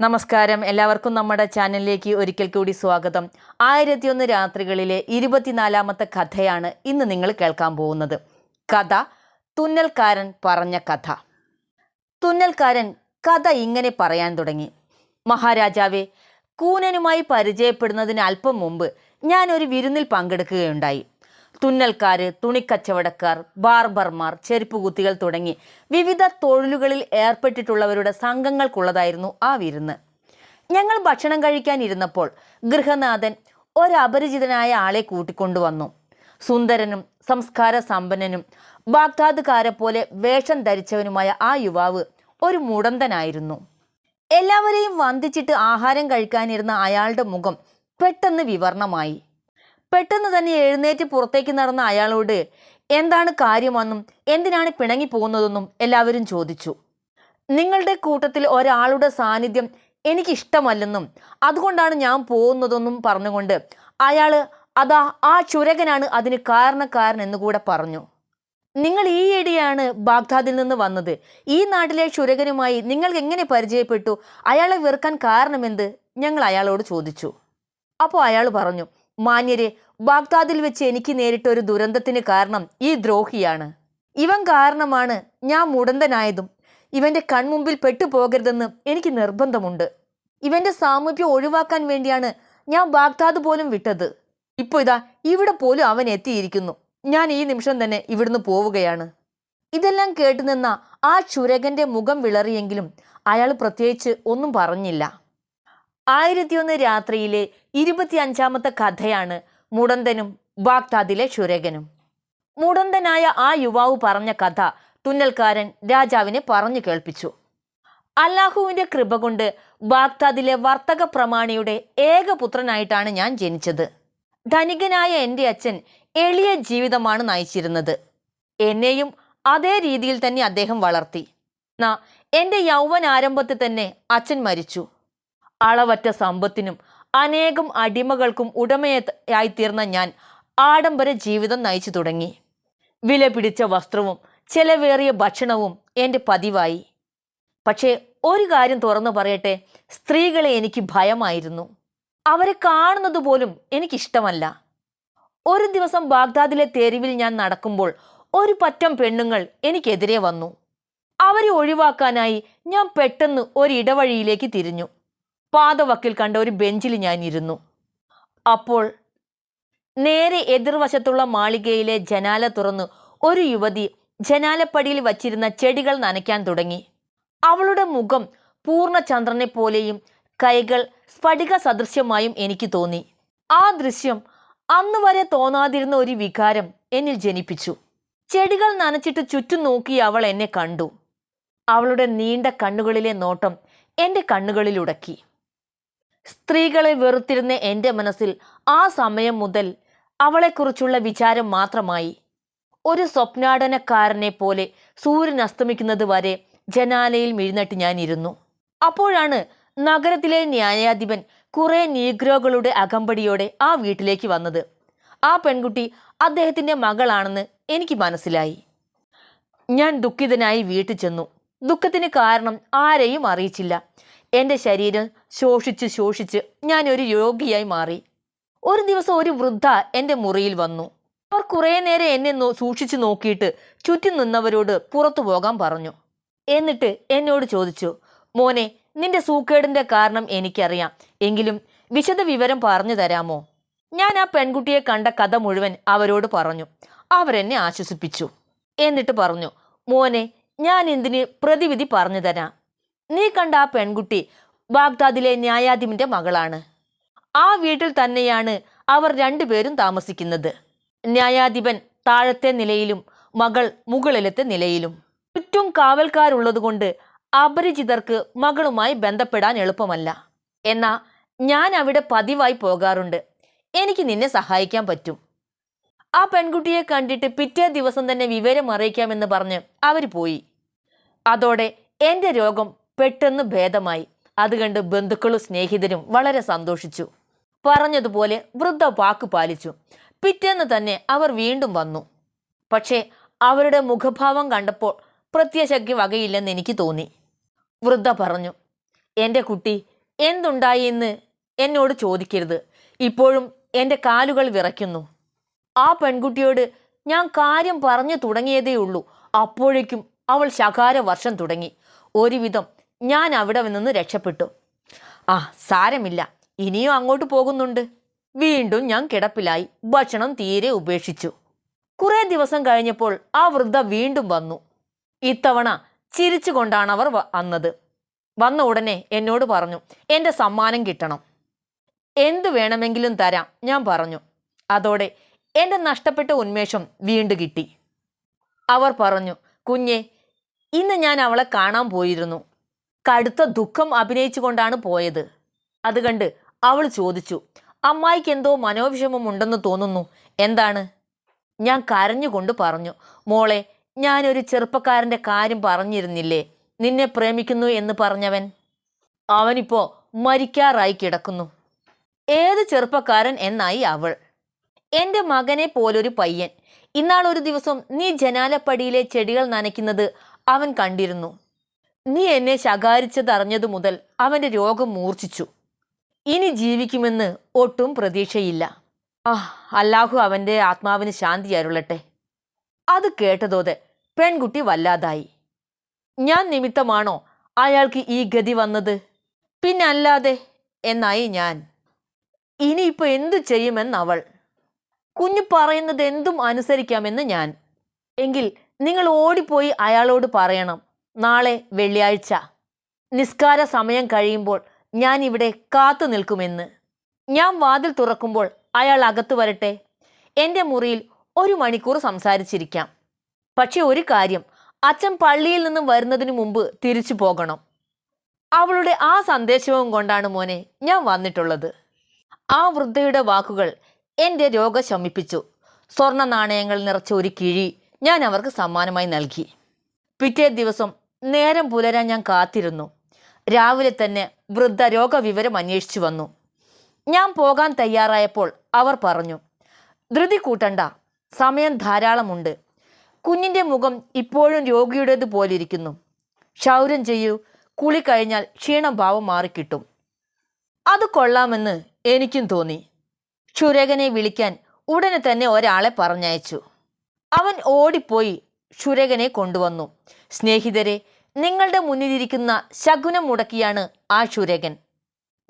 നമസ്കാരം. എല്ലാവർക്കും നമ്മുടെ ചാനലിലേക്ക് ഒരിക്കൽ കൂടി സ്വാഗതം. ആയിരത്തിയൊന്ന് രാത്രികളിലെ ഇരുപത്തിനാലാമത്തെ കഥയാണ് ഇന്ന് നിങ്ങൾ കേൾക്കാൻ പോകുന്നത്. കഥ തുന്നൽക്കാരൻ പറഞ്ഞ കഥ. തുന്നൽക്കാരൻ കഥ ഇങ്ങനെ പറയാൻ തുടങ്ങി. മഹാരാജാവേ കൂനനുമായി പരിചയപ്പെടുന്നതിന് അല്പം മുമ്പ് ഞാൻ ഒരു വിരുന്നിൽ പങ്കെടുക്കുകയുണ്ടായി. തുന്നൽക്കാർ തുണിക്കച്ചവടക്കാർ ബാർബർമാർ ചെരുപ്പുകുത്തികൾ തുടങ്ങി വിവിധ തൊഴിലുകളിൽ ഏർപ്പെട്ടിട്ടുള്ളവരുടെ സംഘങ്ങൾക്കുള്ളതായിരുന്നു ആ വിരുന്ന്. ഞങ്ങൾ ഭക്ഷണം കഴിക്കാനിരുന്നപ്പോൾ ഗൃഹനാഥൻ ഒരപരിചിതനായ ആളെ കൂട്ടിക്കൊണ്ടുവന്നു. സുന്ദരനും സംസ്കാര സമ്പന്നനും ബാഗ്ദാദുകാരെ പോലെ വേഷം ധരിച്ചവനുമായ ആ യുവാവ് ഒരു മുടന്തനായിരുന്നു. എല്ലാവരെയും വന്ദിച്ചിട്ട് ആഹാരം കഴിക്കാനിരുന്ന അയാളുടെ മുഖം പെട്ടെന്ന് വിവർണമായി. പെട്ടെന്ന് തന്നെ എഴുന്നേറ്റ് പുറത്തേക്ക് നടന്ന അയാളോട് എന്താണ് കാര്യമെന്നും എന്തിനാണ് പിണങ്ങി പോകുന്നതെന്നും എല്ലാവരും ചോദിച്ചു. നിങ്ങളുടെ കൂട്ടത്തിൽ ഒരാളുടെ സാന്നിധ്യം എനിക്കിഷ്ടമല്ലെന്നും അതുകൊണ്ടാണ് ഞാൻ പോകുന്നതെന്നും പറഞ്ഞുകൊണ്ട് അയാൾ അതാ ആ ചുരകനാണ് അതിന് കാരണക്കാരൻ എന്നുകൂടെ പറഞ്ഞു. നിങ്ങൾ ഈ ഇടിയാണ് ബാഗ്ദാദിൽ നിന്ന് വന്നത്. ഈ നാട്ടിലെ ചുരകനുമായി നിങ്ങൾ എങ്ങനെ പരിചയപ്പെട്ടു? അയാളെ വെറുക്കാൻ കാരണമെന്ത്? ഞങ്ങൾ അയാളോട് ചോദിച്ചു. അപ്പോൾ അയാൾ പറഞ്ഞു മാന്യരെ ബാഗ്ദാദിൽ വെച്ച് എനിക്ക് നേരിട്ട ഒരു ദുരന്തത്തിന് കാരണം ഈ ദ്രോഹിയാണ്. ഇവൻ കാരണമാണ് ഞാൻ മുടന്തനായതും. ഇവന്റെ കൺമുമ്പിൽ പെട്ടുപോകരുതെന്ന് എനിക്ക് നിർബന്ധമുണ്ട്. ഇവന്റെ സാമീപ്യം ഒഴിവാക്കാൻ വേണ്ടിയാണ് ഞാൻ ബാഗ്ദാദ് പോലും വിട്ടത്. ഇപ്പോൾ ഇതാ ഇവിടെ പോലും അവൻ എത്തിയിരിക്കുന്നു. ഞാൻ ഈ നിമിഷം തന്നെ ഇവിടുന്ന് പോവുകയാണ്. ഇതെല്ലാം കേട്ടു നിന്ന ആ ചുരകന്റെ മുഖം വിളറിയെങ്കിലും അയാൾ പ്രത്യേകിച്ച് ഒന്നും പറഞ്ഞില്ല. ആയിരത്തിയൊന്ന് രാത്രിയിലെ ഇരുപത്തി അഞ്ചാമത്തെ കഥയാണ് മുടന്തനും ബാഗ്ദാദിലെ ചുരകനും മുടന്തനായ ആ യുവാവ് പറഞ്ഞ കഥ തുന്നൽക്കാരൻ രാജാവിനെ പറഞ്ഞു കേൾപ്പിച്ചു. അല്ലാഹുവിന്റെ കൃപ കൊണ്ട് ബാഗ്ദാദിലെ വർത്തക പ്രമാണിയുടെ ഏകപുത്രനായിട്ടാണ് ഞാൻ ജനിച്ചത്. ധനികനായ എന്റെ അച്ഛൻ എളിയ ജീവിതമാണ് നയിച്ചിരുന്നത്. എന്നെയും അതേ രീതിയിൽ തന്നെ അദ്ദേഹം വളർത്തി. നാ എന്റെ യൗവനാരംഭത്തിൽ തന്നെ അച്ഛൻ മരിച്ചു. അളവറ്റ സമ്പത്തിനും അനേകം അടിമകൾക്കും ഉടമയായിത്തീർന്ന ഞാൻ ആഡംബര ജീവിതം നയിച്ചു തുടങ്ങി. വില പിടിച്ച വസ്ത്രവും ചെലവേറിയ ഭക്ഷണവും എന്റെ പതിവായി. പക്ഷേ ഒരു കാര്യം തുറന്നു പറയട്ടെ സ്ത്രീകളെ എനിക്ക് ഭയമായിരുന്നു. അവരെ കാണുന്നത് പോലും എനിക്കിഷ്ടമല്ല. ഒരു ദിവസം ബാഗ്ദാദിലെ തെരുവിൽ ഞാൻ നടക്കുമ്പോൾ ഒരു പറ്റം പെണ്ണുങ്ങൾ എനിക്കെതിരെ വന്നു. അവരെ ഒഴിവാക്കാനായി ഞാൻ പെട്ടെന്ന് ഒരു ഇടവഴിയിലേക്ക് തിരിഞ്ഞു. പാതവക്കിൽ കണ്ട ഒരു ബെഞ്ചിൽ ഞാൻ ഇരുന്നു അപ്പോൾ നേരെ എതിർവശത്തുള്ള മാളികയിലെ ജനാല തുറന്ന് ഒരു യുവതി ജനാലപ്പടിയിൽ വച്ചിരുന്ന ചെടികൾ നനയ്ക്കാൻ തുടങ്ങി. അവളുടെ മുഖം പൂർണചന്ദ്രനെ പോലെയും കൈകൾ സ്ഫടിക സദൃശ്യമായും എനിക്ക് തോന്നി. ആ ദൃശ്യം അന്ന് വരെ തോന്നാതിരുന്ന ഒരു വികാരം എന്നിൽ ജനിപ്പിച്ചു. ചെടികൾ നനച്ചിട്ട് ചുറ്റും നോക്കി അവൾ എന്നെ കണ്ടു. അവളുടെ നീണ്ട കണ്ണുകളിലെ നോട്ടം എന്റെ കണ്ണുകളിൽ ഉടക്കി. സ്ത്രീകളെ വെറുത്തിരുന്ന എന്റെ മനസ്സിൽ ആ സമയം മുതൽ അവളെക്കുറിച്ചുള്ള വിചാരം മാത്രമായി. ഒരു സ്വപ്നാടനക്കാരനെ പോലെ സൂര്യൻ അസ്തമിക്കുന്നത് വരെ ജനാലയിൽ മിഴുന്നിട്ട് ഞാനിരുന്നു. അപ്പോഴാണ് നഗരത്തിലെ ന്യായാധിപൻ കുറെ നീഗ്രോകളുടെ അകമ്പടിയോടെ ആ വീട്ടിലേക്ക് വന്നത്. ആ പെൺകുട്ടി അദ്ദേഹത്തിന്റെ മകളാണെന്ന് എനിക്ക് മനസ്സിലായി. ഞാൻ ദുഃഖിതനായി വീട്ടിൽ ചെന്നു. ദുഃഖത്തിന് കാരണം ആരെയും അറിയിച്ചില്ല. എന്റെ ശരീരം ശോഷിച്ച് ശോഷിച്ച് ഒരു രോഗിയായി മാറി. ഒരു ദിവസം ഒരു വൃദ്ധ എന്റെ മുറിയിൽ വന്നു. അവർ കുറേ നേരം എന്നെ സൂക്ഷിച്ചു നോക്കിയിട്ട് ചുറ്റും നിന്നവരോട് പുറത്തു പോകാൻ പറഞ്ഞു. എന്നിട്ട് എന്നോട് ചോദിച്ചു മോനെ നിന്റെ സൂക്കേടിന്റെ കാരണം എനിക്കറിയാം. എങ്കിലും വിശദ വിവരം പറഞ്ഞു തരാമോ? ഞാൻ ആ പെൺകുട്ടിയെ കണ്ട കഥ മുഴുവൻ അവരോട് പറഞ്ഞു. അവരെന്നെ ആശ്വസിപ്പിച്ചു. എന്നിട്ട് പറഞ്ഞു മോനെ ഞാൻ എന്തിന് പ്രതിവിധി പറഞ്ഞു തരാം? നീ കണ്ട ആ പെൺകുട്ടി ബാഗ്ദാദിലെ ന്യായാധിപന്റെ മകളാണ്. ആ വീട്ടിൽ തന്നെയാണ് അവർ രണ്ടുപേരും താമസിക്കുന്നത്. ന്യായാധിപൻ താഴത്തെ നിലയിലും മകൾ മുകളിലത്തെ നിലയിലും. ചുറ്റും കാവൽക്കാരുള്ളതുകൊണ്ട് അപരിചിതർക്ക് മകളുമായി ബന്ധപ്പെടാൻ എളുപ്പമല്ല. എന്നാ ഞാൻ അവിടെ പതിവായി പോകാറുണ്ട്. എനിക്ക് നിന്നെ സഹായിക്കാൻ പറ്റും. ആ പെൺകുട്ടിയെ കണ്ടിട്ട് പിറ്റേ ദിവസം തന്നെ വിവരം അറിയിക്കാമെന്ന് പറഞ്ഞ് അവർ പോയി. അതോടെ എന്റെ രോഗം പെട്ടെന്ന് ഭേദമായി. അത് കണ്ട് ബന്ധുക്കളും സ്നേഹിതരും വളരെ സന്തോഷിച്ചു. പറഞ്ഞതുപോലെ വൃദ്ധ വാക്ക് പാലിച്ചു. പിറ്റേന്ന് തന്നെ അവർ വീണ്ടും വന്നു. പക്ഷേ അവരുടെ മുഖഭാവം കണ്ടപ്പോൾ പ്രത്യശക്തി വകയില്ലെന്ന് എനിക്ക് തോന്നി. വൃദ്ധ പറഞ്ഞു എന്റെ കുട്ടി എന്തുണ്ടായി എന്ന് എന്നോട് ചോദിക്കരുത്. ഇപ്പോഴും എന്റെ കാലുകൾ വിറയ്ക്കുന്നു. ആ പെൺകുട്ടിയോട് ഞാൻ കാര്യം പറഞ്ഞു തുടങ്ങിയതേ ഉള്ളൂ അപ്പോഴേക്കും അവൾ ശകാര വർഷം തുടങ്ങി. ഒരുവിധം ഞാൻ അവിടെ നിന്ന് രക്ഷപ്പെട്ടു. ആ സാരമില്ല. ഇനിയും അങ്ങോട്ട് പോകുന്നുണ്ട്. വീണ്ടും ഞാൻ കിടപ്പിലായി. ഭക്ഷണം തീരെ ഉപേക്ഷിച്ചു. കുറേ ദിവസം കഴിഞ്ഞപ്പോൾ ആ വൃദ്ധ വീണ്ടും വന്നു. ഇത്തവണ ചിരിച്ചുകൊണ്ടാണ് അവർ വന്നത് വന്ന ഉടനെ എന്നോട് പറഞ്ഞു എന്റെ സമ്മാനം കിട്ടണം. എന്തു വേണമെങ്കിലും തരാം ഞാൻ പറഞ്ഞു. അതോടെ എന്റെ നഷ്ടപ്പെട്ട ഉന്മേഷം വീണ്ടും കിട്ടി. അവർ പറഞ്ഞു കുഞ്ഞെ ഇന്ന് ഞാൻ അവളെ കാണാൻ പോയിരുന്നു. കടുത്ത ദുഃഖം അഭിനയിച്ചുകൊണ്ടാണ് പോയത്. അത് കണ്ട് അവൾ ചോദിച്ചു അമ്മായിക്ക് എന്തോ മനോവിഷമം ഉണ്ടെന്ന് തോന്നുന്നു. എന്താണ്? ഞാൻ കരഞ്ഞുകൊണ്ട് പറഞ്ഞു മോളെ ഞാനൊരു ചെറുപ്പക്കാരന്റെ കാര്യം പറഞ്ഞിരുന്നില്ലേ? നിന്നെ പ്രേമിക്കുന്നു എന്ന് പറഞ്ഞവൻ? അവനിപ്പോ മരിക്കാറായി കിടക്കുന്നു. ഏത് ചെറുപ്പക്കാരൻ എന്നായി അവൾ. എന്റെ മകനെ പോലൊരു പയ്യൻ. ഇന്നാളൊരു ദിവസം നീ ജനാലപ്പടിയിലെ ചെടികൾ നനയ്ക്കുന്നത് അവൻ കണ്ടിരുന്നു. നീ എന്നെ ശകാരിച്ചതറിഞ്ഞതു മുതൽ അവന്റെ രോഗം മൂർച്ഛിച്ചു. ഇനി ജീവിക്കുമെന്ന് ഒട്ടും പ്രതീക്ഷയില്ല. ആ അല്ലാഹു അവന്റെ ആത്മാവിന് ശാന്തി അരുളട്ടെ. അത് കേട്ടതോടെ പെൺകുട്ടി വല്ലാതായി. ഞാൻ നിമിത്തമാണോ അയാൾക്ക് ഈ ഗതി വന്നത്? പിന്നെ അല്ലാതെ എന്നായി ഞാൻ. ഇനിയിപ്പോൾ എന്തു ചെയ്യുമെന്നവൾ? കുഞ്ഞു പറയുന്നത് എന്തും അനുസരിക്കാമെന്ന് ഞാൻ. എങ്കിൽ നിങ്ങൾ ഓടിപ്പോയി അയാളോട് പറയണം. നാളെ വെള്ളിയാഴ്ച. നിസ്കാര സമയം കഴിയുമ്പോൾ ഞാൻ ഇവിടെ കാത്തു നിൽക്കുമെന്ന്. ഞാൻ വാതിൽ തുറക്കുമ്പോൾ അയാൾ അകത്തു വരട്ടെ. എന്റെ മുറിയിൽ ഒരു മണിക്കൂർ സംസാരിച്ചിരിക്കാം. പക്ഷെ ഒരു കാര്യം അച്ഛൻ പള്ളിയിൽ നിന്നും വരുന്നതിനു മുമ്പ് തിരിച്ചു പോകണം. അവളുടെ ആ സന്ദേശവും കൊണ്ടാണ് മോനെ ഞാൻ വന്നിട്ടുള്ളത്. ആ വൃദ്ധയുടെ വാക്കുകൾ എന്റെ രോഗം ശമിപ്പിച്ചു. സ്വർണ നാണയങ്ങൾ നിറച്ച ഒരു കിഴി ഞാൻ അവർക്ക് സമ്മാനമായി നൽകി. പിറ്റേ ദിവസം നേരം പുലരാൻ ഞാൻ കാത്തിരുന്നു. രാവിലെ തന്നെ വൃദ്ധ രോഗവിവരം അന്വേഷിച്ചു വന്നു. ഞാൻ പോകാൻ തയ്യാറായപ്പോൾ അവർ പറഞ്ഞു ധൃതി കൂട്ടണ്ട സമയം ധാരാളമുണ്ട്. കുഞ്ഞിന്റെ മുഖം ഇപ്പോഴും രോഗിയുടേത് പോലിരിക്കുന്നു. ക്ഷൗരം ചെയ്യൂ കുളി കഴിഞ്ഞാൽ ക്ഷീണഭാവം മാറിക്കിട്ടും. അത് കൊള്ളാമെന്ന് എനിക്കും തോന്നി. ക്ഷുരകനെ വിളിക്കാൻ ഉടനെ തന്നെ ഒരാളെ പറഞ്ഞയച്ചു. അവൻ ഓടിപ്പോയി ക്ഷുരകനെ കൊണ്ടുവന്നു. സ്നേഹിതരെ നിങ്ങളുടെ മുന്നിലിരിക്കുന്ന ശകുനം മുടക്കിയാണ് ആ ക്ഷുരകൻ.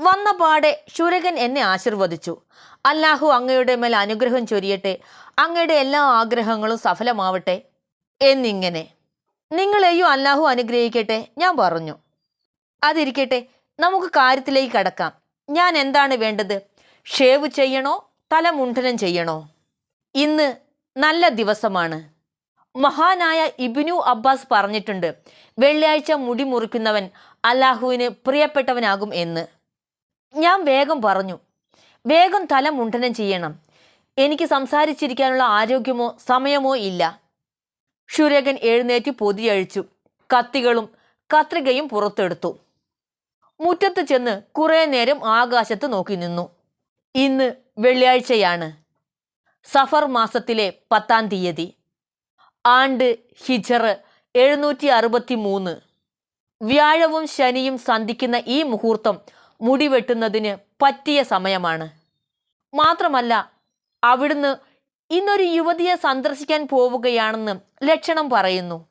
വന്ന പാടെ ക്ഷുരകൻ എന്നെ ആശീർവദിച്ചു. അല്ലാഹു അങ്ങയുടെ മേൽ അനുഗ്രഹം ചൊരിയട്ടെ അങ്ങയുടെ എല്ലാ ആഗ്രഹങ്ങളും സഫലമാവട്ടെ എന്നിങ്ങനെ. നിങ്ങളെയും അല്ലാഹു അനുഗ്രഹിക്കട്ടെ ഞാൻ പറഞ്ഞു. അതിരിക്കട്ടെ നമുക്ക് കാര്യത്തിലേക്ക് കടക്കാം. ഞാൻ എന്താണ് വേണ്ടത്? ഷേവ് ചെയ്യണോ? തലമുണ്ഠനം ചെയ്യണോ? ഇന്ന് നല്ല ദിവസമാണ്. മഹാനായ ഇബിനു അബ്ബാസ് പറഞ്ഞിട്ടുണ്ട് വെള്ളിയാഴ്ച മുടി മുറിക്കുന്നവൻ അല്ലാഹുവിന് പ്രിയപ്പെട്ടവനാകും എന്ന്. ഞാൻ വേഗം പറഞ്ഞു വേഗം തല മുണ്ടനം ചെയ്യണം. എനിക്ക് സംസാരിച്ചിരിക്കാനുള്ള ആരോഗ്യമോ സമയമോ ഇല്ല. ക്ഷുരകൻ എഴുന്നേറ്റ് പൊതിയഴിച്ചു കത്തികളും കത്രികയും പുറത്തെടുത്തു. മുറ്റത്ത് ചെന്ന് കുറേ നേരം ആകാശത്ത് നോക്കി നിന്നു. ഇന്ന് വെള്ളിയാഴ്ചയാണ് സഫർ മാസത്തിലെ പത്താം തീയതി. ആണ്ട് ഹിജർ എഴുന്നൂറ്റി അറുപത്തി മൂന്ന് വ്യാഴവും ശനിയും സന്ധിക്കുന്ന ഈ മുഹൂർത്തം മുടിവെട്ടുന്നതിന് പറ്റിയ സമയമാണ്. മാത്രമല്ല അവിടുന്ന് ഇന്നൊരു യുവതിയെ സന്ദർശിക്കാൻ പോവുകയാണെന്ന് ലക്ഷണം പറയുന്നു.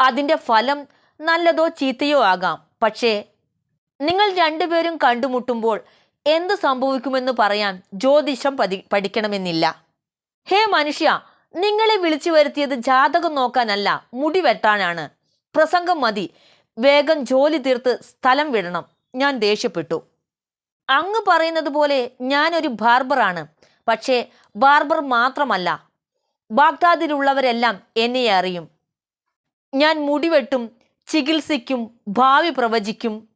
അതിന്റെ ഫലം നല്ലതോ ചീത്തയോ ആകാം. പക്ഷേ നിങ്ങൾ രണ്ടുപേരും കണ്ടുമുട്ടുമ്പോൾ എന്ത് സംഭവിക്കുമെന്ന് പറയാൻ ജ്യോതിഷം പഠിക്കണമെന്നില്ല. ഹേ മനുഷ്യ നിങ്ങളെ വിളിച്ചു വരുത്തിയത് ജാതകം നോക്കാനല്ല മുടി വെട്ടാനാണ്. പ്രസംഗം മതി. വേഗം ജോലി തീർത്ത് സ്ഥലം വിടണം. ഞാൻ ദേഷ്യപ്പെട്ടു. അങ്ങ് പറയുന്നത് പോലെ ഞാനൊരു ബാർബറാണ്. പക്ഷേ ബാർബർ മാത്രമല്ല ബാഗ്ദാദിലുള്ളവരെല്ലാം എന്നെ അറിയും. ഞാൻ മുടിവെട്ടും ചികിത്സിക്കും ഭാവി പ്രവചിക്കും.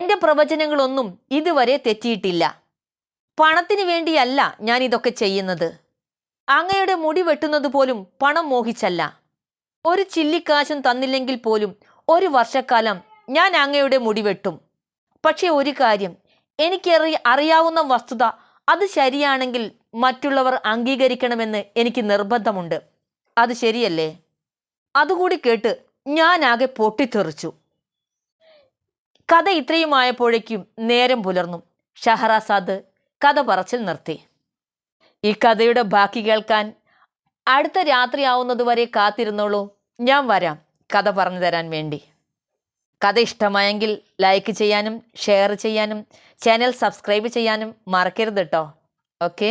എന്റെ പ്രവചനങ്ങളൊന്നും ഇതുവരെ തെറ്റിയിട്ടില്ല. പണത്തിന് വേണ്ടിയല്ല ഞാൻ ഇതൊക്കെ ചെയ്യുന്നത്. അങ്ങയുടെ മുടി വെട്ടുന്നത് പോലും പണം മോഹിച്ചല്ല. ഒരു ചില്ലിക്കാശും തന്നില്ലെങ്കിൽ പോലും ഒരു വർഷക്കാലം ഞാൻ അങ്ങയുടെ മുടി വെട്ടും. പക്ഷേ ഒരു കാര്യം എനിക്കറി അറിയാവുന്ന വസ്തുത അത് ശരിയാണെങ്കിൽ മറ്റുള്ളവർ അംഗീകരിക്കണമെന്ന് എനിക്ക് നിർബന്ധമുണ്ട്. അത് ശരിയല്ലേ? അതുകൂടി കേട്ട് ഞാനാകെ പൊട്ടിത്തെറിച്ചു. കഥ ഇത്രയുമായപ്പോഴേക്കും നേരം പുലർന്നു. ഷഹറാസാദ് കഥ പറച്ചിൽ നിർത്തി. ഈ കഥയുടെ ബാക്കി കേൾക്കാൻ അടുത്ത രാത്രിയാവുന്നതുവരെ കാത്തിരുന്നോളൂ. ഞാൻ വരാം. കഥ പറഞ്ഞു തരാൻ വേണ്ടി. കഥ ഇഷ്ടമായെങ്കിൽ ലൈക്ക് ചെയ്യാനും ഷെയർ ചെയ്യാനും ചാനൽ സബ്സ്ക്രൈബ് ചെയ്യാനും മറക്കരുത് കേട്ടോ ഓക്കെ?